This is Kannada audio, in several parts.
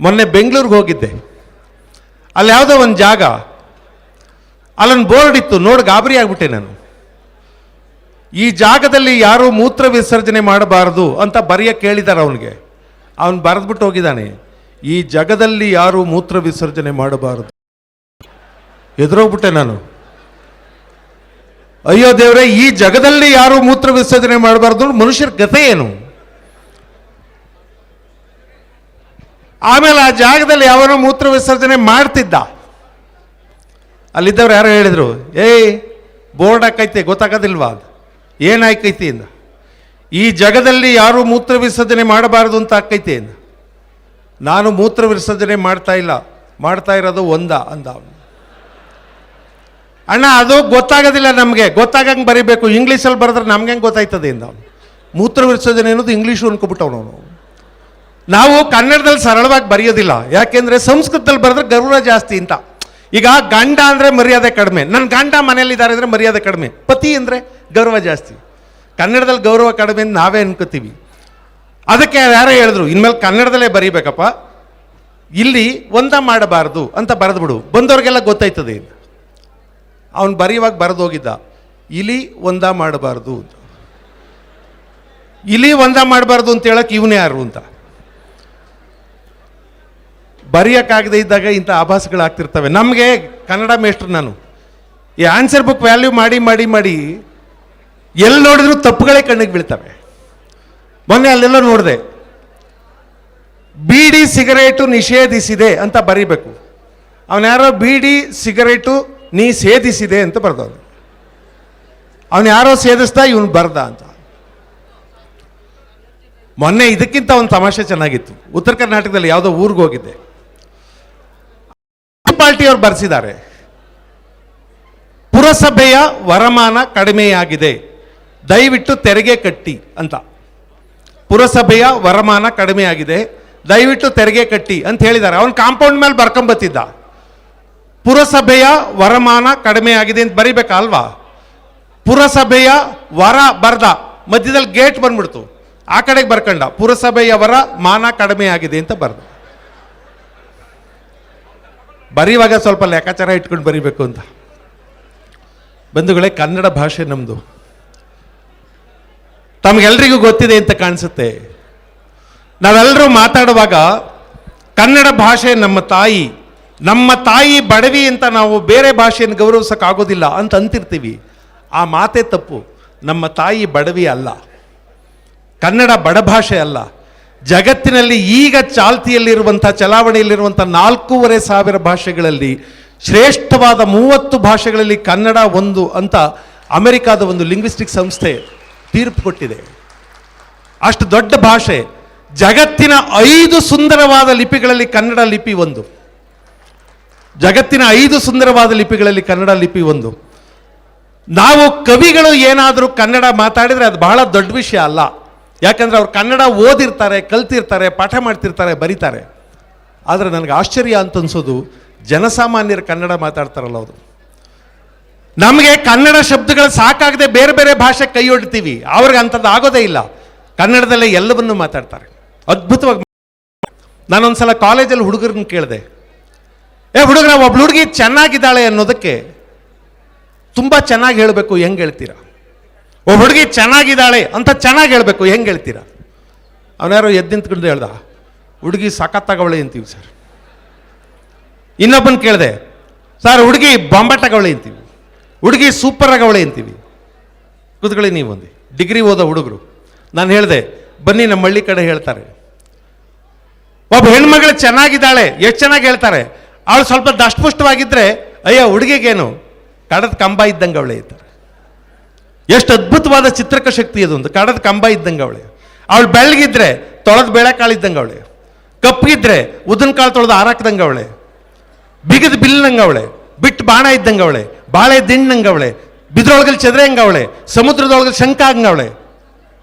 ಮೊನ್ನೆ ಬೆಂಗಳೂರಿಗೆ ಹೋಗಿದ್ದೆ. ಅಲ್ಲಿ ಯಾವುದೋ ಒಂದು ಜಾಗ, ಅಲ್ಲೊಂದು ಬೋರ್ಡ್ ಇತ್ತು, ನೋಡಿ ಗಾಬರಿ ಆಗ್ಬಿಟ್ಟೆ ನಾನು. ಈ ಜಾಗದಲ್ಲಿ ಯಾರೂ ಮೂತ್ರ ವಿಸರ್ಜನೆ ಮಾಡಬಾರದು ಅಂತ ಬರೆಯ ಕೇಳಿದ್ದಾರೆ ಅವನಿಗೆ. ಅವನು ಬರೆದ್ಬಿಟ್ಟು ಹೋಗಿದ್ದಾನೆ, ಈ ಜಗದಲ್ಲಿ ಯಾರೂ ಮೂತ್ರ ವಿಸರ್ಜನೆ ಮಾಡಬಾರದು. ಎದುರೋಗ್ಬಿಟ್ಟೆ ನಾನು. ಅಯ್ಯೋ ದೇವ್ರೆ, ಈ ಜಗದಲ್ಲಿ ಯಾರು ಮೂತ್ರ ವಿಸರ್ಜನೆ ಮಾಡಬಾರ್ದು ಮನುಷ್ಯರ ಗತೆ ಏನು? ಆಮೇಲೆ ಆ ಜಾಗದಲ್ಲಿ ಯಾವನೋ ಮೂತ್ರ ವಿಸರ್ಜನೆ ಮಾಡ್ತಿದ್ದ. ಅಲ್ಲಿದ್ದವ್ರು ಯಾರೋ ಹೇಳಿದರು, ಏಯ್, ಬೋರ್ಡ್ ಹಾಕೈತೆ, ಗೊತ್ತಾಗೋದಿಲ್ವಾ? ಅದು ಏನಾಯ್ಕೈತಿ? ಅಂದ. ಈ ಜಗದಲ್ಲಿ ಯಾರು ಮೂತ್ರ ವಿಸರ್ಜನೆ ಮಾಡಬಾರದು ಅಂತ ಹಾಕೈತೆ ಇಂದ ನಾನು ಮೂತ್ರ ವಿಸರ್ಜನೆ ಮಾಡ್ತಾ ಇಲ್ಲ, ಮಾಡ್ತಾ ಇರೋದು ಒಂದ, ಅಂದ ಅಣ್ಣ, ಅದು ಗೊತ್ತಾಗೋದಿಲ್ಲ ನಮಗೆ, ಗೊತ್ತಾಗಂಗೆ ಬರೀಬೇಕು, ಇಂಗ್ಲೀಷಲ್ಲಿ ಬರೆದ್ರೆ ನಮ್ಗೆ ಹೆಂಗೆ ಗೊತ್ತಾಯ್ತದೆ? ಇಂದ ಮೂತ್ರ ವಿಸರ್ಜನೆ ಅನ್ನೋದು ಇಂಗ್ಲೀಷು ಅನ್ಕೊಬಿಟ್ಟವನು ಅವನು. ನಾವು ಕನ್ನಡದಲ್ಲಿ ಸರಳವಾಗಿ ಬರೆಯೋದಿಲ್ಲ. ಯಾಕೆಂದ್ರೆ ಸಂಸ್ಕೃತದಲ್ಲಿ ಬರೆದ್ರೆ ಗೌರವ ಜಾಸ್ತಿ ಅಂತ. ಈಗ ಗಂಡ ಅಂದ್ರೆ ಮರ್ಯಾದೆ ಕಡಿಮೆ. ನನ್ನ ಗಂಡ ಮನೇಲಿದ್ದಾರೆ ಅಂದರೆ ಮರ್ಯಾದೆ ಕಡಿಮೆ. ಪತಿ ಅಂದ್ರೆ ಗೌರವ ಜಾಸ್ತಿ. ಕನ್ನಡದಲ್ಲಿ ಗೌರವ ಕಡಿಮೆ ಅಂತ ನಾವೇ ಅನ್ಕೋತೀವಿ. ಅದಕ್ಕೆ ಯಾರೋ ಹೇಳಿದ್ರು, ಇನ್ಮೇಲೆ ಕನ್ನಡದಲ್ಲೇ ಬರೀಬೇಕಪ್ಪ. ಇಲ್ಲಿ ಒಂದ ಮಾಡಬಾರದು ಅಂತ ಬರೆದು ಬಿಡು ಬಂದವ್ರಿಗೆಲ್ಲ ಗೊತ್ತಾಯ್ತದೆ ಅವನು ಬರೆಯುವಾಗ ಬರೆದು ಹೋಗಿದ್ದ ಇಲಿ ಒಂದ ಮಾಡಬಾರ್ದು ಇಲಿ ಒಂದ ಮಾಡಬಾರ್ದು ಅಂತ ಹೇಳಕ್ಕೆ ಇವನೇ ಯಾರು ಅಂತ. ಬರೆಯೋಕ್ಕಾಗದೇ ಇದ್ದಾಗ ಇಂಥ ಆಭಾಸಗಳಾಗ್ತಿರ್ತವೆ ನಮಗೆ ಕನ್ನಡ ಮೇಷ್ಟ್ರು ನಾನು. ಈ ಆನ್ಸರ್ ಬುಕ್ ವ್ಯಾಲ್ಯೂ ಮಾಡಿ ಮಾಡಿ ಮಾಡಿ ಎಲ್ಲಿ ನೋಡಿದ್ರು ತಪ್ಪುಗಳೇ ಕಣ್ಣಿಗೆ ಬೀಳ್ತವೆ. ಮೊನ್ನೆ ಅಲ್ಲೆಲ್ಲ ನೋಡಿದೆ, ಬೀಡಿ ಸಿಗರೇಟು ನಿಷೇಧಿಸಿದೆ ಅಂತ ಬರೀಬೇಕು. ಅವನ್ಯಾರೋ ಬೀಡಿ ಸಿಗರೇಟು ನೀ ಸೇದಿಸಿದೆ ಅಂತ ಬರ್ದವನು. ಅವನು ಯಾರೋ ಸೇದಿಸ್ತಾ ಇವನು ಬರ್ದ ಅಂತ. ಮೊನ್ನೆ ಇದಕ್ಕಿಂತ ಒಂದು ತಮಾಷೆ ಚೆನ್ನಾಗಿತ್ತು. ಉತ್ತರ ಕರ್ನಾಟಕದಲ್ಲಿ ಯಾವುದೋ ಊರಿಗೆ ಹೋಗಿದ್ದೆ. ಮುನ್ಸಿಪಾಲ್ಟಿಯವರು ಬರೆಸಿದ್ದಾರೆ. ಪುರಸಭೆಯ ವರಮಾನ ಕಡಿಮೆಯಾಗಿದೆ. ದಯವಿಟ್ಟು ತೆರಿಗೆ ಕಟ್ಟಿ ಅಂತ. ಪುರಸಭೆಯ ವರಮಾನ ಕಡಿಮೆಯಾಗಿದೆ. ದಯವಿಟ್ಟು ತೆರಿಗೆ ಕಟ್ಟಿ ಅಂತ ಹೇಳಿದ್ದಾರೆ. ಅವನು ಕಾಂಪೌಂಡ್ ಮೇಲೆ ಬರ್ಕೊಂಬತ್ತಿದ್ದ. ಪುರಸಭೆಯ ವರಮಾನ ಕಡಿಮೆಯಾಗಿದೆ ಅಂತ ಬರಿಬೇಕಲ್ವಾ ಪುರಸಭೆಯ ವರ ಬರ್ದ ಮಧ್ಯದಲ್ಲಿ ಗೇಟ್ ಬಂದ್ಬಿಡ್ತು. ಆ ಕಡೆಗೆ ಬರ್ಕಂಡ. ಪುರಸಭೆಯ ವರ ಮಾನ ಕಡಿಮೆಯಾಗಿದೆ ಅಂತ ಬರ್ದ. ಬರೆಯುವಾಗ ಸ್ವಲ್ಪ ಲೆಕ್ಕಾಚಾರ ಇಟ್ಕೊಂಡು ಬರಿಬೇಕು ಅಂತ. ಬಂಧುಗಳೇ, ಕನ್ನಡ ಭಾಷೆ ನಮ್ಮದು ತಮಗೆಲ್ರಿಗೂ ಗೊತ್ತಿದೆ ಅಂತ ಕಾಣಿಸುತ್ತೆ. ನಾವೆಲ್ಲರೂ ಮಾತಾಡುವಾಗ ಕನ್ನಡ ಭಾಷೆ ನಮ್ಮ ತಾಯಿ ನಮ್ಮ ತಾಯಿ ಬಡವಿ ಅಂತ ನಾವು ಬೇರೆ ಭಾಷೆಯನ್ನು ಗೌರವಿಸೋಕ್ಕಾಗೋದಿಲ್ಲ ಅಂತ ಅಂತಿರ್ತೀವಿ. ಆ ಮಾತೇ ತಪ್ಪು. ನಮ್ಮ ತಾಯಿ ಬಡವಿ ಅಲ್ಲ. ಕನ್ನಡ ಬಡಭಾಷೆ ಅಲ್ಲ. ಜಗತ್ತಿನಲ್ಲಿ ಈಗ ಚಾಲ್ತಿಯಲ್ಲಿರುವಂಥ, ಚಲಾವಣೆಯಲ್ಲಿರುವಂಥ ನಾಲ್ಕೂವರೆ ಸಾವಿರ ಭಾಷೆಗಳಲ್ಲಿ, ಶ್ರೇಷ್ಠವಾದ ಮೂವತ್ತು ಭಾಷೆಗಳಲ್ಲಿ ಕನ್ನಡ ಒಂದು ಅಂತ ಅಮೆರಿಕಾದ ಒಂದು ಲಿಂಗ್ವಿಸ್ಟಿಕ್ ಸಂಸ್ಥೆ ತೀರ್ಪು ಕೊಟ್ಟಿದೆ. ಅಷ್ಟು ದೊಡ್ಡ ಭಾಷೆ, ಜಗತ್ತಿನ ಐದು ಸುಂದರವಾದ ಲಿಪಿಗಳಲ್ಲಿ ಕನ್ನಡ ಲಿಪಿ ಒಂದು. ಜಗತ್ತಿನ ಐದು ಸುಂದರವಾದ ಲಿಪಿಗಳಲ್ಲಿ ಕನ್ನಡ ಲಿಪಿ ಒಂದು. ನಾವು ಕವಿಗಳು ಏನಾದರೂ ಕನ್ನಡ ಮಾತಾಡಿದರೆ ಅದು ಬಹಳ ದೊಡ್ಡ ವಿಷಯ ಅಲ್ಲ. ಯಾಕಂದ್ರೆ ಅವ್ರು ಕನ್ನಡ ಓದಿರ್ತಾರೆ, ಕಲ್ತಿರ್ತಾರೆ, ಪಾಠ ಮಾಡ್ತಿರ್ತಾರೆ, ಬರೀತಾರೆ. ಆದರೆ ನನಗೆ ಆಶ್ಚರ್ಯ ಅಂತ ಅನ್ಸೋದು, ಜನಸಾಮಾನ್ಯರು ಕನ್ನಡ ಮಾತಾಡ್ತಾರಲ್ಲ ಅವರು. ನಮಗೆ ಕನ್ನಡ ಶಬ್ದಗಳು ಸಾಕಾಗದೆ ಬೇರೆ ಬೇರೆ ಭಾಷೆ ಕೈ ಹೊಡ್ತೀವಿ. ಅವ್ರಿಗೆ ಅಂಥದ್ದು ಆಗೋದೇ ಇಲ್ಲ. ಕನ್ನಡದಲ್ಲೇ ಎಲ್ಲವನ್ನೂ ಮಾತಾಡ್ತಾರೆ. ಅದ್ಭುತವಾಗಿ ನಾನೊಂದ್ಸಲ ಕಾಲೇಜಲ್ಲಿ ಹುಡುಗರನ್ನ ಕೇಳಿದೆ. ಏ ಹುಡುಗರ, ಒಬ್ಳು ಹುಡುಗಿ ಚೆನ್ನಾಗಿದ್ದಾಳೆ ಅನ್ನೋದಕ್ಕೆ ತುಂಬ ಚೆನ್ನಾಗಿ ಹೇಳಬೇಕು, ಹೆಂಗೆ ಹೇಳ್ತೀರಾ? ಒಬ್ಬ ಹುಡುಗಿ ಚೆನ್ನಾಗಿದ್ದಾಳೆ ಅಂತ ಚೆನ್ನಾಗಿ ಹೇಳಬೇಕು. ಹೆಂಗೆ ಹೇಳ್ತೀರಾ? ಅವನ್ಯಾರೋ ಎದ್ದು ನಿಂತ್ಕೊಂಡು ಹೇಳ್ದ, ಹುಡುಗಿ ಸಖತ್ತಾಗವಳೆ ಅಂತೀವಿ ಸರ್. ಇನ್ನೊಬ್ಬನ ಕೇಳಿದೆ, ಸರ್, ಹುಡುಗಿ ಬೊಂಬಾಟಗವಳೆ ಅಂತೀವಿ. ಹುಡುಗಿ ಸೂಪರ್ ಆಗವಳೆ ಅಂತೀವಿ. ಕೂತ್ಕೊಳ್ಳಿ ನೀವು ಒಂದು. ಡಿಗ್ರಿ ಓದೋ ಹುಡುಗರು. ನಾನು ಹೇಳಿದೆ, ಬನ್ನಿ ನಮ್ಮ ಹಳ್ಳಿ ಕಡೆ ಹೇಳ್ತಾರೆ. ಒಬ್ಬ ಹೆಣ್ಮಗಳು ಚೆನ್ನಾಗಿದ್ದಾಳೆ, ಎಷ್ಟು ಚೆನ್ನಾಗಿ ಹೇಳ್ತಾರೆ. ಅವಳು ಸ್ವಲ್ಪ ದಷ್ಟಪುಷ್ಟವಾಗಿದ್ದರೆ ಅಯ್ಯೋ, ಹುಡುಗಿಗೇನು ಕಡದ ಕಂಬ ಇದ್ದಂಗೆ ಅವಳೆ ಇದ್ದಾರೆ ಎಷ್ಟು ಅದ್ಭುತವಾದ ಚಿತ್ರಕ ಶಕ್ತಿ ಅದೊಂದು ಕಡದ ಕಂಬ ಇದ್ದಂಗೆ ಅವಳೆ. ಅವಳು ಬೆಳಗಿದ್ರೆ ತೊಳೆದ ಬೇಳೆಕಾಳು ಇದ್ದಂಗೆ ಅವಳೆ. ಕಪ್ಪಿದ್ರೆ ಉದ್ದಿನ ಕಾಳು ತೊಳೆದು ಹಾರಾಕ್ದಂಗೆ ಅವಳೆ. ಬಿಗಿದ ಬಿಲ್ನಂಗೆ ಅವಳೆ. ಬಿಟ್ಟು ಬಾಣ ಇದ್ದಂಗೆ ಅವಳೆ. ಬಾಳೆ ದಿಂಡಂಗೆ ಅವಳೆ. ಬಿದ್ರೊಳಗಲ್ಲಿ ಚದ್ರೆ ಹಂಗೆ ಅವಳೆ. ಸಮುದ್ರದೊಳಗಲ್ಲಿ ಶಂಕ ಹಂಗೆ ಅವಳೆ.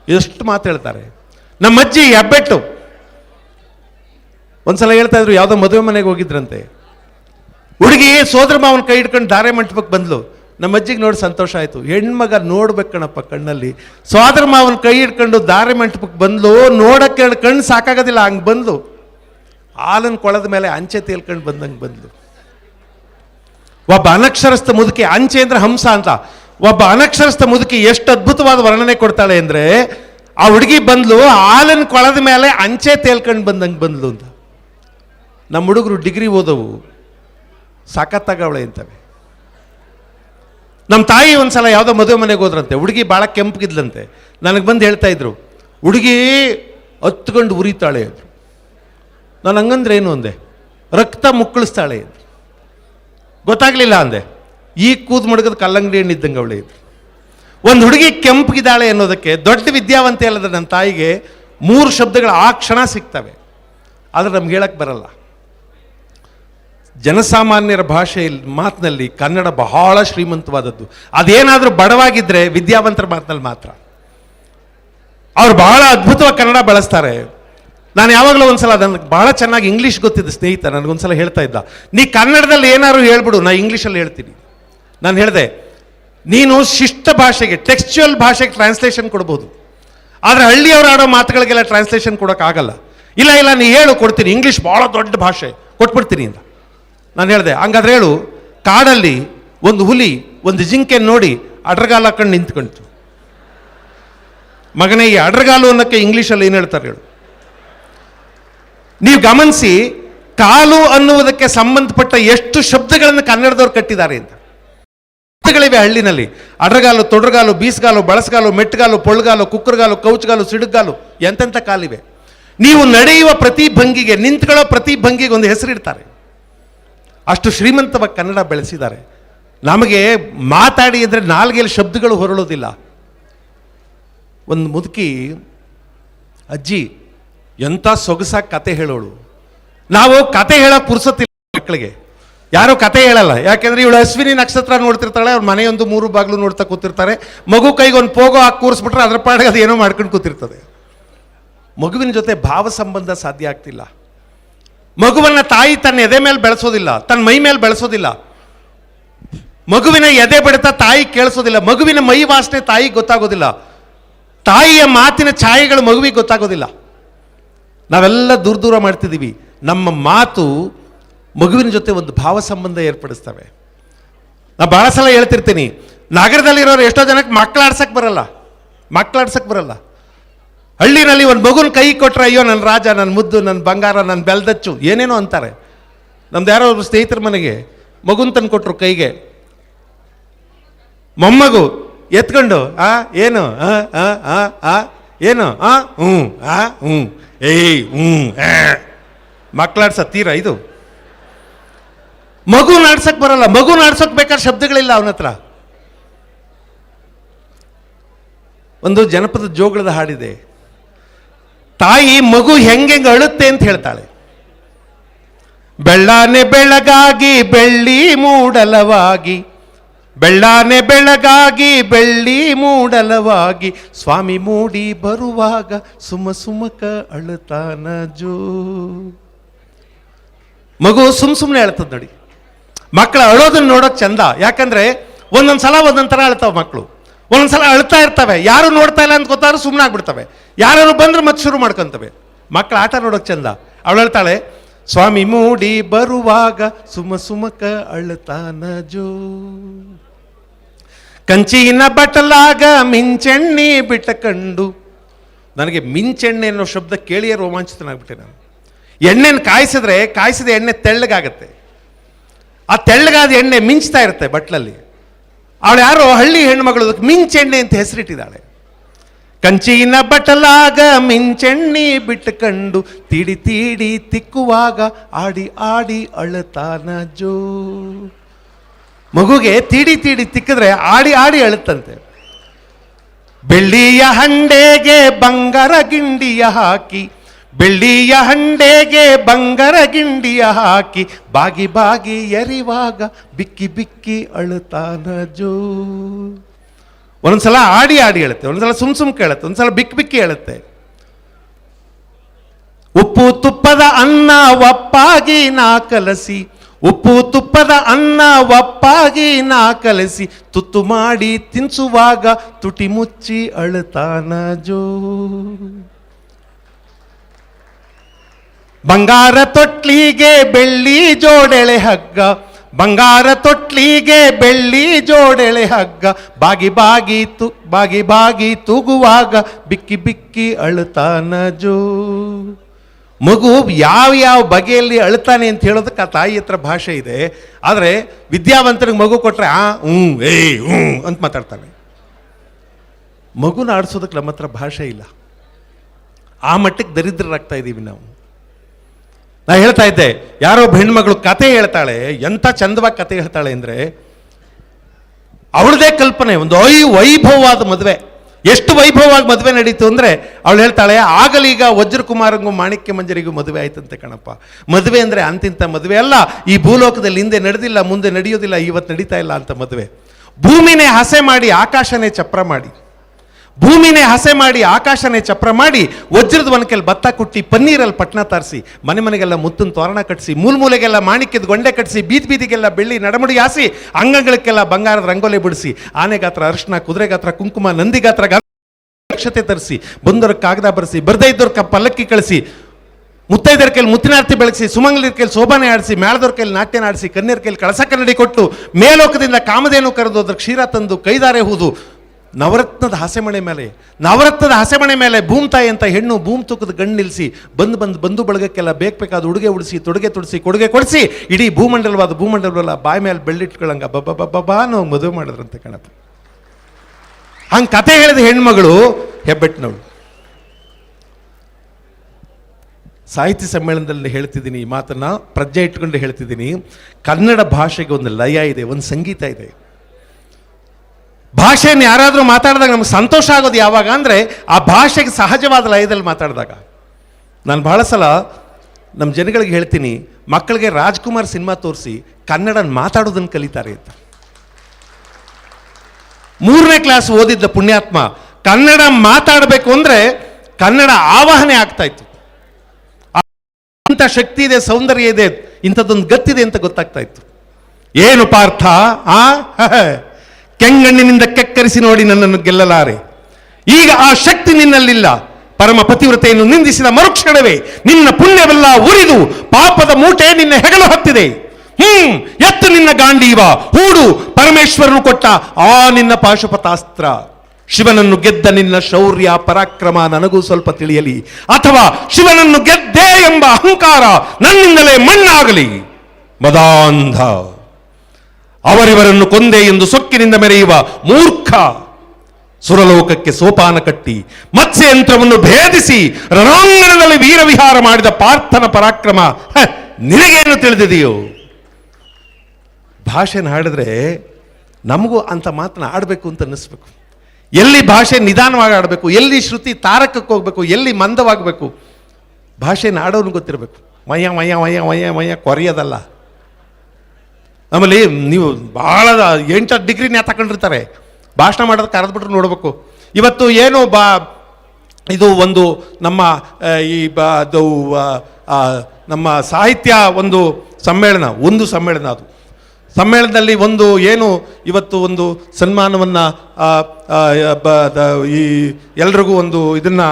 ಎಷ್ಟು ಮಾತು ಹೇಳ್ತಾರೆ. ನಮ್ಮ ಅಜ್ಜಿ ಹೆಬ್ಬೆಟ್ಟು. ಒಂದ್ಸಲ ಹೇಳ್ತಾ ಇದ್ರು, ಯಾವುದೋ ಮದುವೆ ಮನೆಗೆ ಹೋಗಿದ್ರಂತೆ. ಹುಡುಗಿ ಸೋದರ ಮಾವನ ಕೈ ಹಿಡ್ಕೊಂಡು ಧಾರೆ ಮಂಟಪಕ್ಕೆ ಬಂದ್ಲು. ನಮ್ಮ ಅಜ್ಜಿಗೆ ನೋಡಿ ಸಂತೋಷ ಆಯಿತು. ಹೆಣ್ಮಗ ನೋಡ್ಬೇಕು ಕಣಪ್ಪ ಕಣ್ಣಲ್ಲಿ. ಸೋದರ ಮಾವನ ಕೈ ಹಿಡ್ಕೊಂಡು ದಾರಿ ಮಂಟಪಕ್ಕೆ ಬಂದ್ಲು. ನೋಡಕ್ಕೆ ಕಣ್ಣು ಸಾಕಾಗೋದಿಲ್ಲ, ಹಂಗೆ ಬಂದ್ಲು. ಹಾಲನ್ನು ಕೊಳದ ಮೇಲೆ ಅಂಚೆ ತೇಲ್ಕೊಂಡು ಬಂದಂಗೆ ಬಂದ್ಲು. ಒಬ್ಬ ಅನಕ್ಷರಸ್ಥ ಮುದುಕಿ, ಅಂಚೆ ಅಂದ್ರೆ ಹಂಸ ಅಂತ. ಒಬ್ಬ ಅನಕ್ಷರಸ್ಥ ಮುದುಕಿ ಎಷ್ಟು ಅದ್ಭುತವಾದ ವರ್ಣನೆ ಕೊಡ್ತಾಳೆ ಅಂದ್ರೆ, ಆ ಹುಡುಗಿ ಬಂದ್ಲು ಹಾಲನ್ನು ಕೊಳದ ಮೇಲೆ ಅಂಚೆ ತೇಲ್ಕೊಂಡು ಬಂದಂಗೆ ಬಂದ್ಲು ಅಂತ. ನಮ್ಮ ಹುಡುಗರು ಡಿಗ್ರಿ ಓದವು. ಸಾಕತ್ತಾಗವಳೆ ಅಂತವೆ. ನಮ್ಮ ತಾಯಿ ಒಂದ್ಸಲ ಯಾವುದೋ ಮದುವೆ ಮನೆಗೆ ಹೋದ್ರಂತೆ, ಹುಡುಗಿ ಭಾಳ ಕೆಂಪಗಿದ್ಲಂತೆ. ನನಗೆ ಬಂದು ಹೇಳ್ತಾ ಇದ್ರು, ಹುಡುಗಿ ಹತ್ಕೊಂಡು ಉರಿತಾಳೆ ಅಂದರು. ನಾನು ಹಂಗಂದ್ರೆ ಏನು ಅಂದೆ, ರಕ್ತ ಮುಕ್ಕಳಿಸ್ತಾಳೆ ಅಂದ್ರು. ಗೊತ್ತಾಗಲಿಲ್ಲ ಅಂದೆ, ಈ ಕೂದ್ ಮಡಗದ ಕಲ್ಲಂಗಡಿ ಹಣ್ಣು ಇದ್ದಂಗೆ ಅವಳೆ ಇದ್ರು ಒಂದು ಹುಡುಗಿ ಕೆಂಪಗಿದ್ದಾಳೆ ಅನ್ನೋದಕ್ಕೆ ದೊಡ್ಡ ವಿದ್ಯಾವಂತೆ ಅಲ್ಲದ ನನ್ನ ತಾಯಿಗೆ ಮೂರು ಶಬ್ದಗಳು ಆ ಕ್ಷಣ ಸಿಗ್ತವೆ. ಆದರೆ ನಮ್ಗೆ ಹೇಳಕ್ಕೆ ಬರಲ್ಲ. ಜನಸಾಮಾನ್ಯರ ಭಾಷೆಯಲ್ಲಿ ಮಾತಿನಲ್ಲಿ ಕನ್ನಡ ಬಹಳ ಶ್ರೀಮಂತವಾದದ್ದು. ಅದೇನಾದರೂ ಬಡವಾಗಿದ್ದರೆ ವಿದ್ಯಾವಂತರ ಮಾತಿನಲ್ಲಿ ಮಾತ್ರ. ಅವ್ರು ಬಹಳ ಅದ್ಭುತವಾಗಿ ಕನ್ನಡ ಬಳಸ್ತಾರೆ. ನಾನು ಯಾವಾಗಲೂ ಒಂದ್ಸಲ ನನಗೆ ಬಹಳ ಚೆನ್ನಾಗಿ ಇಂಗ್ಲೀಷ್ ಗೊತ್ತಿದ್ದ ಸ್ನೇಹಿತ ನನಗೊಂದ್ಸಲ ಹೇಳ್ತಾ ಇದ್ದ. ನೀ ಕನ್ನಡದಲ್ಲಿ ಏನಾದ್ರು ಹೇಳ್ಬಿಡು, ನಾ ಇಂಗ್ಲೀಷಲ್ಲಿ ಹೇಳ್ತೀನಿ. ನಾನು ಹೇಳಿದೆ, ನೀನು ಶಿಷ್ಟ ಭಾಷೆಗೆ ಟೆಕ್ಸ್ಚುಯಲ್ ಭಾಷೆಗೆ ಟ್ರಾನ್ಸ್ಲೇಷನ್ ಕೊಡ್ಬೋದು. ಆದರೆ ಹಳ್ಳಿಯವರು ಆಡೋ ಮಾತುಗಳಿಗೆಲ್ಲ ಟ್ರಾನ್ಸ್ಲೇಷನ್ ಕೊಡೋಕ್ಕಾಗಲ್ಲ. ಇಲ್ಲ ಇಲ್ಲ, ನೀ ಹೇಳು, ಕೊಡ್ತೀನಿ. ಇಂಗ್ಲೀಷ್ ಭಾಳ ದೊಡ್ಡ ಭಾಷೆ, ಕೊಟ್ಬಿಡ್ತೀನಿ ಅಂತ. ನಾನು ಹೇಳಿದೆ, ಹಂಗಾದ್ರೆ ಹೇಳು, ಕಾಡಲ್ಲಿ ಒಂದು ಹುಲಿ, ಒಂದು ಜಿಂಕೆ ನೋಡಿ ಅಡ್ರಗಾಲ ಹಾಕೊಂಡು ನಿಂತ್ಕೊಂತು ಮಗನೇ, ಈ ಅಡ್ರಗಾಲು ಅನ್ನೋಕ್ಕೆ ಇಂಗ್ಲೀಷಲ್ಲಿ ಏನು ಹೇಳ್ತಾರೆ ಹೇಳು. ನೀವು ಗಮನಿಸಿ, ಕಾಲು ಅನ್ನುವುದಕ್ಕೆ ಸಂಬಂಧಪಟ್ಟ ಎಷ್ಟು ಶಬ್ದಗಳನ್ನು ಕನ್ನಡದವ್ರು ಕಟ್ಟಿದ್ದಾರೆ ಅಂತ. ಶಬ್ದಗಳಿವೆ ಹಳ್ಳಿನಲ್ಲಿ. ಅಡ್ರಗಾಲು, ತೊಡ್ರಗಾಲು, ಬೀಸ್ಗಾಲು, ಬಳಸ್ಗಾಲು, ಮೆಟ್ಗಾಲು, ಪೊಳ್ಗಾಲು, ಕುಕ್ಕರ್ಗಾಲು, ಕೌಚ್ಗಾಲು, ಸಿಡುಗಾಲು, ಎಂತೆಂಥ ಕಾಲಿವೆ. ನೀವು ನಡೆಯುವ ಪ್ರತಿ ಭಂಗಿಗೆ, ನಿಂತ್ಕೊಳ್ಳೋ ಪ್ರತಿ ಭಂಗಿಗೆ ಒಂದು ಹೆಸರಿಡ್ತಾರೆ. ಅಷ್ಟು ಶ್ರೀಮಂತವಾಗಿ ಕನ್ನಡ ಬೆಳೆಸಿದ್ದಾರೆ. ನಮಗೆ ಮಾತಾಡಿ ಅಂದರೆ ನಾಲ್ಗೆಯಲ್ಲಿ ಶಬ್ದಗಳು ಹೊರಳೋದಿಲ್ಲ. ಒಂದು ಮುದುಕಿ, ಅಜ್ಜಿ, ಎಂಥ ಸೊಗಸಾಗಿ ಕತೆ ಹೇಳೋಳು. ನಾವು ಕತೆ ಹೇಳೋಕೆ ಪುರ್ಸತ್ತಿಲ್ಲ ಮಕ್ಕಳಿಗೆ. ಯಾರು ಕತೆ ಹೇಳಲ್ಲ. ಯಾಕೆಂದರೆ ಇವಳು ಅಶ್ವಿನಿ ನಕ್ಷತ್ರ ನೋಡ್ತಿರ್ತಾಳೆ, ಅವ್ರ ಮನೆಯೊಂದು ಮೂರು ಬಾಗಿಲು ನೋಡ್ತಾ ಕೂತಿರ್ತಾರೆ. ಮಗು ಕೈಗೆ ಒಂದು ಪೋಗೋ ಹಾಕಿ ಕೂರಿಸ್ಬಿಟ್ರೆ ಅದ್ರ ಪಾಡಿಗೆ ಅದು ಏನೋ ಮಾಡ್ಕೊಂಡು ಕೂತಿರ್ತದೆ. ಮಗುವಿನ ಜೊತೆ ಭಾವ ಸಂಬಂಧ ಸಾಧ್ಯ ಆಗ್ತಿಲ್ಲ. ಮಗುವನ್ನ ತಾಯಿ ತನ್ನ ಎದೆ ಮೇಲೆ ಬೆಳೆಸೋದಿಲ್ಲ, ತನ್ನ ಮೈ ಮೇಲೆ ಬೆಳೆಸೋದಿಲ್ಲ. ಮಗುವಿನ ಎದೆ ಬಡಿತ ತಾಯಿ ಕೇಳಿಸೋದಿಲ್ಲ, ಮಗುವಿನ ಮೈ ವಾಸನೆ ತಾಯಿಗೆ ಗೊತ್ತಾಗೋದಿಲ್ಲ. ತಾಯಿಯ ಮಾತಿನ ಛಾಯೆಗಳು ಮಗುವಿಗೆ ಗೊತ್ತಾಗೋದಿಲ್ಲ. ನಾವೆಲ್ಲ ದೂರ ದೂರ ಮಾಡ್ತಿದ್ದೀವಿ. ನಮ್ಮ ಮಾತು ಮಗುವಿನ ಜೊತೆ ಒಂದು ಭಾವ ಸಂಬಂಧ ಏರ್ಪಡಿಸ್ತವೆ. ನಾ ಭಾಳ ಸಲ ಹೇಳ್ತಿರ್ತೀನಿ, ನಗರದಲ್ಲಿರೋರು ಎಷ್ಟೋ ಜನಕ್ಕೆ ಮಕ್ಕಳಾಡ್ಸಕ್ಕೆ ಬರಲ್ಲ ಮಕ್ಕಳಾಡ್ಸಕ್ಕೆ ಬರಲ್ಲ. ಹಳ್ಳಿನಲ್ಲಿ ಒಂದು ಮಗುನ ಕೈ ಕೊಟ್ಟರೆ ಅಯ್ಯೋ ನನ್ನ ರಾಜ ನನ್ನ ಮುದ್ದು ನನ್ನ ಬಂಗಾರ ನನ್ನ ಬೆಲ್ದಚ್ಚು, ಏನೇನೋ ಅಂತಾರೆ. ನಮ್ದು ಯಾರೋ ಒಬ್ಬರು ಸ್ನೇಹಿತರ ಮನೆಗೆ ಮಗುನ ತಂದು ಕೊಟ್ಟರು ಕೈಗೆ. ಮೊಮ್ಮಗು ಎತ್ಕೊಂಡು, ಆ, ಏನು? ಆ ಆ ಆ ಏನು? ಆ, ಹ್ಞೂ ಆ, ಹ್ಞೂ, ಏಯ್, ಹ್ಞೂ ಮಕ್ಕಳಾಡ್ಸ ತೀರ ಇದು. ಮಗು ನಾಡ್ಸಕ್ ಬರಲ್ಲ, ಮಗು ನಾಡ್ಸಕ್ ಬೇಕಾದ್ರೆ ಶಬ್ದಗಳಿಲ್ಲ ಅವನ ಹತ್ರ. ಒಂದು ಜನಪದ ಜೋಗಳದ ಹಾಡಿದೆ. ತಾಯಿ ಮಗು ಹೆಂಗೆ ಅಳುತ್ತೆ ಅಂತ ಹೇಳ್ತಾಳೆ. ಬೆಳ್ಳಾನೆ ಬೆಳಗಾಗಿ ಬೆಳ್ಳಿ ಮೂಡಲವಾಗಿ, ಬೆಳ್ಳಾನೆ ಬೆಳಗಾಗಿ ಬೆಳ್ಳಿ ಮೂಡಲವಾಗಿ, ಸ್ವಾಮಿ ಮೂಡಿ ಬರುವಾಗ ಸುಮ ಸುಮಕ ಅಳುತ್ತಾನ ಜೋ. ಮಗು ಸುಮ್ ಸುಮ್ಮನೆ ಅಳ್ತದ ನೋಡಿ. ಮಕ್ಕಳು ಅಳೋದನ್ನ ನೋಡೋಕೆ ಚಂದ. ಯಾಕಂದ್ರೆ ಒಂದೊಂದು ಸಲ ಒಂದೊಂದು ಥರ ಅಳ್ತಾವೆ ಮಕ್ಕಳು ಒಂದೊಂದು ಸಲ ಅಳ್ತಾ ಇರ್ತವೆ. ಯಾರು ನೋಡ್ತಾ ಇಲ್ಲ ಅಂತ ಗೊತ್ತಾದ್ರೂ ಸುಮ್ಮನೆ ಆಗ್ಬಿಡ್ತವೆ. ಯಾರು ಬಂದ್ರೆ ಮತ್ತೆ ಶುರು ಮಾಡ್ಕೊಂತವೆ. ಮಕ್ಕಳು ಆಟ ನೋಡೋಕೆ ಚಂದ. ಅವಳು ಹೇಳ್ತಾಳೆ, ಸ್ವಾಮಿ, ಮೂಡಿ ಬರುವಾಗ ಸುಮ ಸುಮಕ ಅಳ್ತಾನ ಜೋ ಕಂಚಿನ ಬಟ್ಟಲಾಗ ಮಿಂಚೆಣ್ಣೆ ಬಿಟ್ಟ ಕಂಡು ನನಗೆ ಮಿಂಚೆಣ್ಣೆ ಅನ್ನೋ ಶಬ್ದ ಕೇಳಿಯೇ ರೋಮಾಂಚಿತನಾಗ್ಬಿಟ್ಟೆ ನಾನು. ಎಣ್ಣೆನ ಕಾಯಿಸಿದ್ರೆ, ಕಾಯಿಸಿದ ಎಣ್ಣೆ ತೆಳ್ಳಗಾಗತ್ತೆ. ಆ ತೆಳ್ಳಗಾದ ಎಣ್ಣೆ ಮಿಂಚ್ತಾ ಇರುತ್ತೆ ಬಟ್ಲಲ್ಲಿ. ಅವಳು ಯಾರೋ ಹಳ್ಳಿ ಹೆಣ್ಮಗಳು ಮಿಂಚೆಣ್ಣೆ ಅಂತ ಹೆಸರಿಟ್ಟಿದ್ದಾಳೆ. ಕಂಚಿನ ಬಟಲಾಗ ಮಿಂಚೆಣ್ಣಿ ಬಿಟ್ಟುಕಂಡು ತಿಡಿ ತೀಡಿ ತಿಕ್ಕುವಾಗ ಆಡಿ ಆಡಿ ಅಳತಾನ ಜೋ. ಮಗುಗೆ ತಿಡಿ ತೀಡಿ ತಿಕ್ಕಿದ್ರೆ ಆಡಿ ಆಡಿ ಅಳುತ್ತಂತೆ. ಬೆಳ್ಳಿಯ ಹಂಡೆಗೆ ಬಂಗಾರ ಗಿಂಡಿಯ ಹಾಕಿ, ಬೆಳ್ಳಿಯ ಹಂಡೆಗೆ ಬಂಗಾರ ಗಿಂಡಿಯ ಹಾಕಿ ಬಾಗಿ ಬಾಗಿ ಎರಿವಾಗ ಬಿಕ್ಕಿ ಬಿಕ್ಕಿ ಅಳುತ್ತಾನ ಜೋ. ಒಂದೊಂದ್ಸಲ ಆಡಿ ಆಡಿ ಹೇಳುತ್ತೆ, ಒಂದೊಂದ್ಸಲ ಸುಮ್ ಸುಮ್ ಕೇಳುತ್ತೆ ಒಂದ್ಸಲ ಬಿಕ್ ಬಿಕ್ಕಿ ಹೇಳುತ್ತೆ. ಉಪ್ಪು ತುಪ್ಪದ ಅನ್ನ ಒಪ್ಪಾಗಿ ನಾ ಕಲಸಿ, ಉಪ್ಪು ತುಪ್ಪದ ಅನ್ನ ಒಪ್ಪಾಗಿ ನಾ ಕಲಸಿ, ತುತ್ತು ಮಾಡಿ ತಿನ್ಸುವಾಗ ತುಟಿ ಮುಚ್ಚಿ ಅಳುತ್ತಾನ ಜೋ. ಬಂಗಾರ ತೊಟ್ಲಿಗೆ ಬೆಳ್ಳಿ ಜೋಡೆಳೆ ಹಗ್ಗ ಬಂಗಾರ ತೊಟ್ಲಿಗೆ ಬೆಳ್ಳಿ ಜೋಡೆಳೆ ಹಗ್ಗ ಬಾಗಿ ಬಾಗಿ ತು, ಬಾಗಿ ಬಾಗಿ ತೂಗುವಾಗ ಬಿಕ್ಕಿ ಬಿಕ್ಕಿ ಅಳುತ್ತಾನ ಜೋ ಮಗು ಯಾವ ಯಾವ ಬಗೆಯಲ್ಲಿ ಅಳ್ತಾನೆ ಅಂತ ಹೇಳೋದಕ್ಕೆ ಆ ತಾಯಿ ಹತ್ರ ಭಾಷೆ ಇದೆ. ಆದರೆ ವಿದ್ಯಾವಂತರಿಗೆ ಮಗು ಕೊಟ್ಟರೆ ಆ, ಹ್ಞೂ, ಏ, ಹ್ಞೂ ಅಂತ ಮಾತಾಡ್ತಾನೆ. ಮಗುನ ಆಡಿಸೋದಕ್ಕೆ ನಮ್ಮ ಹತ್ರ ಭಾಷೆ ಇಲ್ಲ. ಆ ಮಟ್ಟಕ್ಕೆ ದರಿದ್ರರಾಗ್ತಾ ಇದ್ದೀವಿ ನಾವು. ನಾ ಹೇಳ್ತಾ ಇದ್ದೆ, ಯಾರೋ ಹೆಣ್ಮಗಳು ಕತೆ ಹೇಳ್ತಾಳೆ ಎಂಥ ಚಂದವಾಗಿ ಕತೆ ಹೇಳ್ತಾಳೆ ಅಂದರೆ, ಅವಳದೇ ಕಲ್ಪನೆ, ಒಂದು ಐ ವೈಭವವಾದ ಮದುವೆ. ಎಷ್ಟು ವೈಭವವಾಗಿ ಮದುವೆ ನಡೀತು ಅಂದರೆ, ಅವಳು ಹೇಳ್ತಾಳೆ, ಆಗಲೀಗ ವಜ್ರಕುಮಾರಂಗೂ ಮಾಣಿಕ್ಯ ಮಂಜರಿಗೂ ಮದುವೆ ಆಯ್ತಂತೆ ಕಣಪ್ಪ. ಮದುವೆ ಅಂದರೆ ಅಂತಿಂತ ಮದುವೆ ಅಲ್ಲ, ಈ ಭೂಲೋಕದಲ್ಲಿ ಹಿಂದೆ ನಡೆದಿಲ್ಲ, ಮುಂದೆ ನಡೆಯೋದಿಲ್ಲ, ಇವತ್ತು ನಡೀತಾ ಇಲ್ಲ ಅಂತ ಮದುವೆ. ಭೂಮಿನೇ ಹಸೆ ಮಾಡಿ, ಆಕಾಶನೇ ಚಪ್ರ ಮಾಡಿ. ಭೂಮಿನೇ ಹಸೆ ಮಾಡಿ, ಆಕಾಶನೇ ಚಪ್ರ ಮಾಡಿ, ವಜ್ರದ ಒನಕೆಯಲ್ಲಿ ಭತ್ತ ಕುಟ್ಟಿ ಪನ್ನೀರಲ್ಲಿ ಪಟ್ನ ತರಿಸಿ, ಮನೆ ಮನೆಗೆಲ್ಲ ಮುತ್ತಿನ ತೋರಣ ಕಟ್ಟಿಸಿ ಮೂಲ ಮೂಲೆಗೆಲ್ಲ ಮಾಣಿಕ್ಯದ ಗೊಂಡೆ ಕಟ್ಟಿಸಿ ಬೀದಿ ಬೀದಿಗೆಲ್ಲ ಬೆಳ್ಳಿ ನಡಮಡಿ ಹಾಸಿ ಅಂಗಗಳಿಗೆಲ್ಲ ಬಂಗಾರದ ರಂಗೋಲಿ ಬಿಡಿಸಿ ಆನೆ ಗಾತ್ರ ಅರಿಶಿನ ಕುದುರೆ ಗಾತ್ರ ಕುಂಕುಮ ನಂದಿ ಗಾತ್ರ ಅಕ್ಷತೆ ತರಿಸಿ ಬಂದವ್ರ ಕಾಗದ ಬರೆಸಿ, ಬರ್ದೇ ಇದ್ದವ್ರ ಪಲ್ಲಕ್ಕಿ ಕಳಿಸಿ ಮುತ್ತೈದರ ಕೈಲಿ ಮುತ್ತಿನಾರ್ತಿ ಬೆಳೆಸಿ ಸುಮಂಗಲರ ಕೈಲಿ ಶೋಭಾನೆ ಆಡಿಸಿ ಮೇಳದವ್ರ ಕೈಲಿ ನಾಟ್ಯನ ಆಡಿಸಿ ಕನ್ಯರ ಕೈಲಿ ಕಳಸ ಕನ್ನಡಿ ಕೊಟ್ಟು, ಮೇಲೋಕದಿಂದ ಕಾಮಧೇನು ಕರೆದು ಅದ್ರ ಕ್ಷೀರ ತಂದು ಕೈದಾರೆ ಹೂದು ನವರತ್ನದ ಹಸೆಮಣೆ ಮೇಲೆ, ನವರತ್ನದ ಹಸೆಮಣೆ ಮೇಲೆ ಭೂಮ್ತಾಯಿ ಅಂತ ಹೆಣ್ಣು ಭೂಮ್ ತೂಕದ ಗಣ್ಣು ನಿಲ್ಲಿಸಿ ಬಂದು ಬಂದು ಬಂದು ಬಳಗಕ್ಕೆಲ್ಲ ಬೇಕು ಬೇಕಾದ ಉಡುಗೆ ಉಡಿಸಿ, ತೊಡುಗೆ ತೊಡಿಸಿ, ಕೊಡುಗೆ ಕೊಡಿಸಿ, ಇಡೀ ಭೂಮಂಡಲವಾದ ಭೂಮಂಡಲವಲ್ಲ ಬಾಯಿ ಮೇಲೆ ಬೆಳ್ಳಿಟ್ಕೊಳ್ಳಂಗ ಬಬ್ಬ ಬಬ್ಬ ನಾವು ಮದುವೆ ಮಾಡಿದ್ರಂತೆ ಕಣಪ್ಪ. ಹಂಗೆ ಕತೆ ಹೇಳಿದ ಹೆಣ್ಮಗಳು ಹೆಬ್ಬೆಟ್ಟಿನವಳು. ಸಾಹಿತ್ಯ ಸಮ್ಮೇಳನದಲ್ಲಿ ಹೇಳ್ತಿದ್ದೀನಿ ಈ ಮಾತನ್ನು, ಪ್ರಜ್ಞೆ ಇಟ್ಕೊಂಡು ಹೇಳ್ತಿದ್ದೀನಿ. ಕನ್ನಡ ಭಾಷೆಗೆ ಒಂದು ಲಯ ಇದೆ, ಒಂದು ಸಂಗೀತ ಇದೆ. ಭಾಷೆಯನ್ನು ಯಾರಾದರೂ ಮಾತಾಡಿದಾಗ ನಮ್ಗೆ ಸಂತೋಷ ಆಗೋದು ಯಾವಾಗ ಅಂದರೆ ಆ ಭಾಷೆಗೆ ಸಹಜವಾದ ಲಯದಲ್ಲಿ ಮಾತಾಡಿದಾಗ. ನಾನು ಭಾಳ ಸಲ ನಮ್ಮ ಜನಗಳಿಗೆ ಹೇಳ್ತೀನಿ, ಮಕ್ಕಳಿಗೆ ರಾಜ್ಕುಮಾರ್ ಸಿನಿಮಾ ತೋರಿಸಿ ಕನ್ನಡ ಮಾತಾಡೋದನ್ನು ಕಲಿತಾರೆ ಅಂತ. ಮೂರನೇ ಕ್ಲಾಸ್ ಓದಿದ್ದ ಪುಣ್ಯಾತ್ಮ ಕನ್ನಡ ಮಾತಾಡಬೇಕು ಅಂದರೆ ಕನ್ನಡ ಆವಾಹನೆ ಆಗ್ತಾ ಇತ್ತು. ಇಂಥ ಶಕ್ತಿ ಇದೆ, ಸೌಂದರ್ಯ ಇದೆ, ಇಂಥದ್ದೊಂದು ಗತ್ತಿದೆ ಅಂತ ಗೊತ್ತಾಗ್ತಾ ಇತ್ತು. ಏನು ಪಾರ್ಥ, ಆ? ಕೆಂಗಣ್ಣಿನಿಂದ ಕೆಕ್ಕರಿಸಿ ನೋಡಿ ನನ್ನನ್ನು ಗೆಲ್ಲಲಾರೆ. ಈಗ ಆ ಶಕ್ತಿ ನಿನ್ನಲ್ಲಿಲ್ಲ. ಪರಮ ಪತಿವ್ರತೆಯನ್ನು ನಿಂದಿಸಿದ ಮರುಕ್ಷಣವೇ ನಿನ್ನ ಪುಣ್ಯವೆಲ್ಲ ಉರಿದು ಪಾಪದ ಮೂಟೆ ನಿನ್ನ ಹೆಗಲು ಹತ್ತಿದೆ. ಹ್ಮ್, ಎತ್ತು ನಿನ್ನ ಗಾಂಡೀವ, ಹೂಡು ಪರಮೇಶ್ವರನು ಕೊಟ್ಟ ಆ ನಿನ್ನ ಪಾಶುಪತಾಸ್ತ್ರ. ಶಿವನನ್ನು ಗೆದ್ದ ನಿನ್ನ ಶೌರ್ಯ, ಪರಾಕ್ರಮ ನನಗೂ ಸ್ವಲ್ಪ ತಿಳಿಯಲಿ. ಅಥವಾ ಶಿವನನ್ನು ಗೆದ್ದೆ ಎಂಬ ಅಹಂಕಾರ ನನ್ನಿಂದಲೇ ಮಣ್ಣಾಗಲಿ. ಮದಾಂಧ. ಅವರಿವರನ್ನು ಕೊಂದೆ ಎಂದು ಸೊಕ್ಕಿನಿಂದ ಮೆರೆಯುವ ಮೂರ್ಖ ಸುರಲೋಕಕ್ಕೆ ಸೋಪಾನ ಕಟ್ಟಿ, ಮತ್ಸ್ಯಯಂತ್ರವನ್ನು ಭೇದಿಸಿ, ರಣಾಂಗಣದಲ್ಲಿ ವೀರವಿಹಾರ ಮಾಡಿದ ಪಾರ್ಥನ ಪರಾಕ್ರಮ ನಿನಗೇನು ತಿಳಿದಿದೆಯೋ? ಭಾಷೆನ ಹಾಡಿದ್ರೆ ನಮಗೂ ಅಂತ ಮಾತನ್ನ ಆಡಬೇಕು ಅಂತ ಅನ್ನಿಸ್ಬೇಕು. ಎಲ್ಲಿ ಭಾಷೆ ನಿಧಾನವಾಗಿ ಆಡಬೇಕು, ಎಲ್ಲಿ ಶ್ರುತಿ ತಾರಕಕ್ಕೆ ಹೋಗ್ಬೇಕು, ಎಲ್ಲಿ ಮಂದವಾಗಬೇಕು ಭಾಷೆನ ಆಡೋನು ಗೊತ್ತಿರಬೇಕು. ಮಯ್ಯ ಮಯ್ಯ ಮಯ್ಯ ಮಯ್ಯ ಮಯ ಕೊರೆಯೋದಲ್ಲ. ಆಮೇಲೆ ನೀವು ಭಾಳ ಎಂಟು ಡಿಗ್ರಿನೇ ತಗೊಂಡಿರ್ತಾರೆ ಭಾಷಣ ಮಾಡೋದು ಕರೆದ್ಬಿಟ್ರು ನೋಡಬೇಕು. ಇವತ್ತು ಏನು ಬಾ, ಇದು ಒಂದು ನಮ್ಮ ಈ ಬಾ ನಮ್ಮ ಸಾಹಿತ್ಯ ಒಂದು ಸಮ್ಮೇಳನ ಒಂದು ಸಮ್ಮೇಳನ ಅದು. ಸಮ್ಮೇಳನದಲ್ಲಿ ಒಂದು ಏನು, ಇವತ್ತು ಒಂದು ಸನ್ಮಾನವನ್ನು ಈ ಎಲ್ರಿಗೂ ಒಂದು ಇದನ್ನು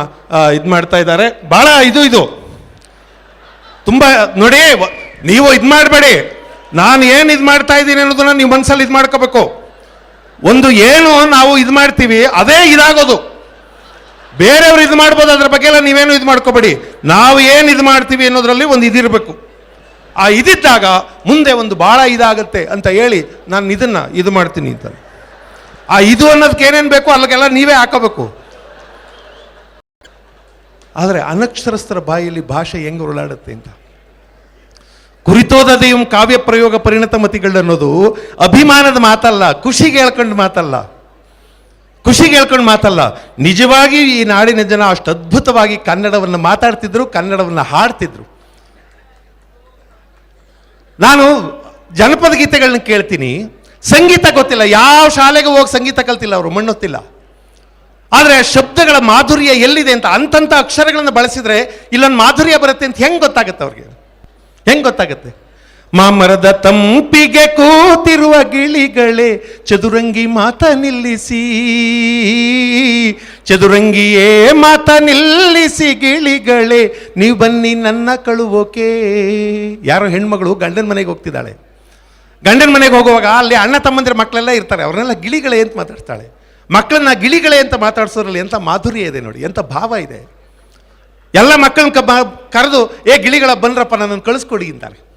ಇದು ಮಾಡ್ತಾ ಇದ್ದಾರೆ. ಭಾಳ ಇದು ಇದು. ತುಂಬ, ನೋಡಿ ನೀವು ಇದು ಮಾಡಬೇಡಿ. ನಾನು ಏನು ಇದು ಮಾಡ್ತಾ ಇದ್ದೀನಿ ಅನ್ನೋದನ್ನ ನೀವು ಮನಸ್ಸಲ್ಲಿ ಇದು ಮಾಡ್ಕೋಬೇಕು. ಒಂದು ಏನು ನಾವು ಇದು ಮಾಡ್ತೀವಿ, ಅದೇ ಇದಾಗೋದು. ಬೇರೆಯವರು ಇದು ಮಾಡ್ಬೋದು, ಅದ್ರ ಬಗ್ಗೆ ಎಲ್ಲ ನೀವೇನು ಇದು ಮಾಡ್ಕೋಬೇಡಿ. ನಾವು ಏನು ಇದು ಮಾಡ್ತೀವಿ ಅನ್ನೋದರಲ್ಲಿ ಒಂದು ಇದಿರಬೇಕು. ಆ ಇದಿದ್ದಾಗ ಮುಂದೆ ಒಂದು ಭಾಳ ಇದಾಗುತ್ತೆ ಅಂತ ಹೇಳಿ ನಾನು ಇದನ್ನ ಇದು ಮಾಡ್ತೀನಿ ಅಂತ. ಆ ಇದು ಅನ್ನೋದಕ್ಕೆ ಏನೇನು ಬೇಕು ಅಲ್ಲಿಗೆಲ್ಲ ನೀವೇ ಹಾಕೋಬೇಕು. ಆದರೆ ಅನಕ್ಷರಸ್ಥರ ಬಾಯಲ್ಲಿ ಭಾಷೆ ಹೆಂಗೆ ಉರುಳಾಡುತ್ತೆ ಅಂತ. ಕುರಿತೋದದೆಯಂ ಕಾವ್ಯ ಪ್ರಯೋಗ ಪರಿಣತ ಮತಿಗಳು ಅನ್ನೋದು ಅಭಿಮಾನದ ಮಾತಲ್ಲ, ಖುಷಿಗೆ ಹೇಳ್ಕೊಂಡು ಮಾತಲ್ಲ. ಖುಷಿಗೆ ಹೇಳ್ಕೊಂಡು ಮಾತಲ್ಲ. ನಿಜವಾಗಿ ಈ ನಾಡಿನ ಜನ ಅಷ್ಟು ಅದ್ಭುತವಾಗಿ ಕನ್ನಡವನ್ನು ಮಾತಾಡ್ತಿದ್ರು, ಕನ್ನಡವನ್ನು ಹಾಡ್ತಿದ್ರು. ನಾನು ಜನಪದ ಗೀತೆಗಳನ್ನ ಕೇಳ್ತೀನಿ. ಸಂಗೀತ ಗೊತ್ತಿಲ್ಲ. ಯಾವ ಶಾಲೆಗೆ ಹೋಗಿ ಸಂಗೀತ ಕಲ್ತಿಲ್ಲ ಅವರು, ಮಣ್ಣೊತ್ತಿಲ್ಲ. ಆದರೆ ಶಬ್ದಗಳ ಮಾಧುರ್ಯ ಎಲ್ಲಿದೆ ಅಂತ ಅಂತಂಥ ಅಕ್ಷರಗಳನ್ನು ಬಳಸಿದರೆ ಇಲ್ಲೊಂದು ಮಾಧುರ್ಯ ಬರುತ್ತೆ ಅಂತ ಹೆಂಗೆ ಗೊತ್ತಾಗುತ್ತೆ ಅವ್ರಿಗೆ? ಹೆಂಗೆ ಗೊತ್ತಾಗುತ್ತೆ? ಮಾಮರದ ತಂಪಿಗೆ ಕೂತಿರುವ ಗಿಳಿಗಳೇ, ಚದುರಂಗಿ ಮಾತ ನಿಲ್ಲಿಸಿ. ಚದುರಂಗಿಯೇ ಮಾತ ನಿಲ್ಲಿಸಿ ಗಿಳಿಗಳೇ, ನೀವು ಬನ್ನಿ ನನ್ನ ಕಳುವೋಕೆ. ಯಾರೋ ಹೆಣ್ಮಗಳು ಗಂಡನ ಮನೆಗೆ ಹೋಗ್ತಿದ್ದಾಳೆ. ಗಂಡನ ಮನೆಗೆ ಹೋಗುವಾಗ ಅಲ್ಲಿ ಅಣ್ಣ ತಮ್ಮಂದಿರ ಮಕ್ಕಳೆಲ್ಲ ಇರ್ತಾರೆ, ಅವ್ರನ್ನೆಲ್ಲ ಗಿಳಿಗಳೇ ಅಂತ ಮಾತಾಡ್ತಾಳೆ. ಮಕ್ಕಳನ್ನ ಗಿಳಿಗಳೇ ಅಂತ ಮಾತಾಡ್ಸೋರಲ್ಲಿ ಎಂಥ ಮಾಧುರ್ಯ ಇದೆ ನೋಡಿ ಎಂಥ ಭಾವ ಇದೆ. ಎಲ್ಲ ಮಕ್ಕಳನ್ನ ಕರೆದು, ಏ, ಗಿಳಿಗಳ ಬಂದ್ರಪ್ಪ, ನನ್ನನ್ನು ಕಳಿಸ್ಕೊಡಿ ಅಂತಾರೆ.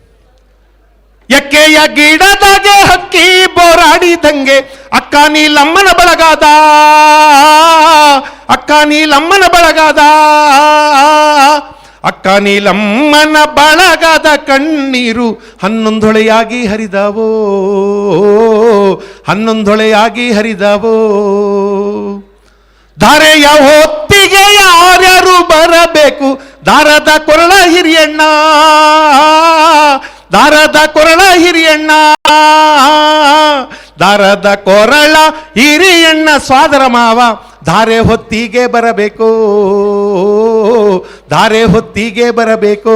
ಎಕ್ಕೆಯ ಗಿಡದಾಗೆ ಹಕ್ಕಿ ಬೋರಾಡಿದಂಗೆ, ಅಕ್ಕ, ನೀಲಮ್ಮನ ಬಳಗಾದ, ಅಕ್ಕ, ನೀಲಮ್ಮನ ಬಳಗಾದ, ಅಕ್ಕ, ನೀಲಮ್ಮನ ಬಳಗದ ಕಣ್ಣೀರು ಹನ್ನೊಂದೊಳೆಯಾಗಿ ಹರಿದವೋ ಹನ್ನೊಂದೊಳೆಯಾಗಿ ಹರಿದವೋ. ಧಾರೆಯ ಹೊತ್ತಿಗೆ ಯಾರ್ಯಾರು ಬರಬೇಕು ದಾರದ ಕೊರಳ ಹಿರಿಯಣ್ಣ. ದಾರದ ಕೊರಳ ಹಿರಿಯಣ್ಣ. ದಾರದ ಕೊರಳ ಹಿರಿಯಣ್ಣ ಸ್ವಾದರ ಮಾವ, ಧಾರೆ ಹೊತ್ತಿಗೆ ಬರಬೇಕು. ಧಾರೆ ಹೊತ್ತಿಗೆ ಬರಬೇಕು.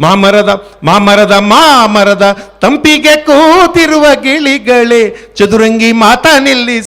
ಮಾಮರದ ಮಾಮರದ ಮಾಮರದ ತಂಪಿಗೆ ಕೂತಿರುವ ಗಿಳಿಗಳೇ, ಚದುರಂಗಿ ಮಾತ ನಿಲ್ಲಿಸಿ.